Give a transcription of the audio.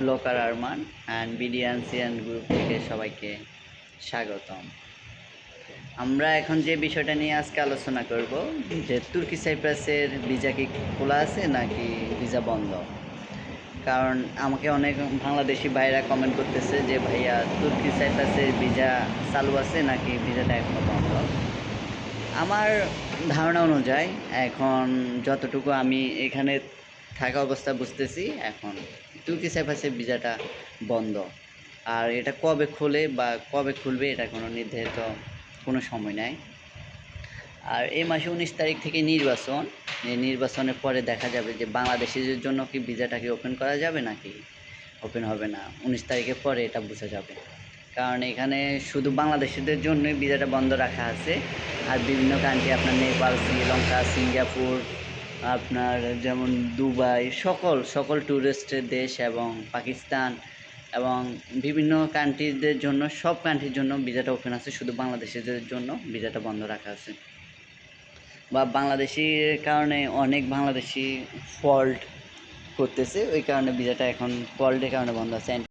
Blocker Arman and বিডিয়ানসিয়ান group থেকে সবাইকে স্বাগতম। আমরা এখন যে বিষয়টা নিয়ে আজকে আলোচনা করব, যে তুর্কি সাইপ্রাসের ভিসা কি খোলা আছে নাকি ভিসা বন্ধ? কারণ আমাকে অনেক বাংলাদেশি ভাইরা কমেন্ট করতেছে যে, ভাইয়া, তুর্কি সাইপ্রাসের ভিসা চালু আছে নাকি ভিসাটা এখনও বন্ধ? আমার ধারণা অনুযায়ী এখন যতটুকু আমি এখানে থাকা অবস্থা বুঝতেছি, এখন তুর্কি সাইপ্রাসের ভিসাটা বন্ধ। আর এটা কবে খোলে বা কবে খুলবে এটা কোনো নির্ধারিত কোনো সময় নাই। আর এই মাসে উনিশ তারিখ থেকে নির্বাচন। নির্বাচনের পরে দেখা যাবে যে বাংলাদেশিদের জন্য কি ভিসাটাকে ওপেন করা যাবে নাকি ওপেন হবে না। উনিশ তারিখের পরে এটা বোঝা যাবে। কারণ এখানে শুধু বাংলাদেশিদের জন্যই ভিসাটা বন্ধ রাখা আছে। আর বিভিন্ন কান্ট্রি আপনার নেপাল, শ্রীলঙ্কা, সিঙ্গাপুর আপনার যেমন দুবাই, সকল সকল ট্যুরিস্টের দেশ এবং পাকিস্তান এবং বিভিন্ন কান্ট্রিদের জন্য, সব কান্ট্রির জন্য ভিসাটা ওপেন আছে, শুধু বাংলাদেশিদের জন্য ভিসাটা বন্ধ রাখা আছে। বা বাংলাদেশির কারণে অনেক বাংলাদেশি ফল্ট করতেছে, ওই কারণে ভিসাটা এখন ফল্টের কারণে বন্ধ আছে।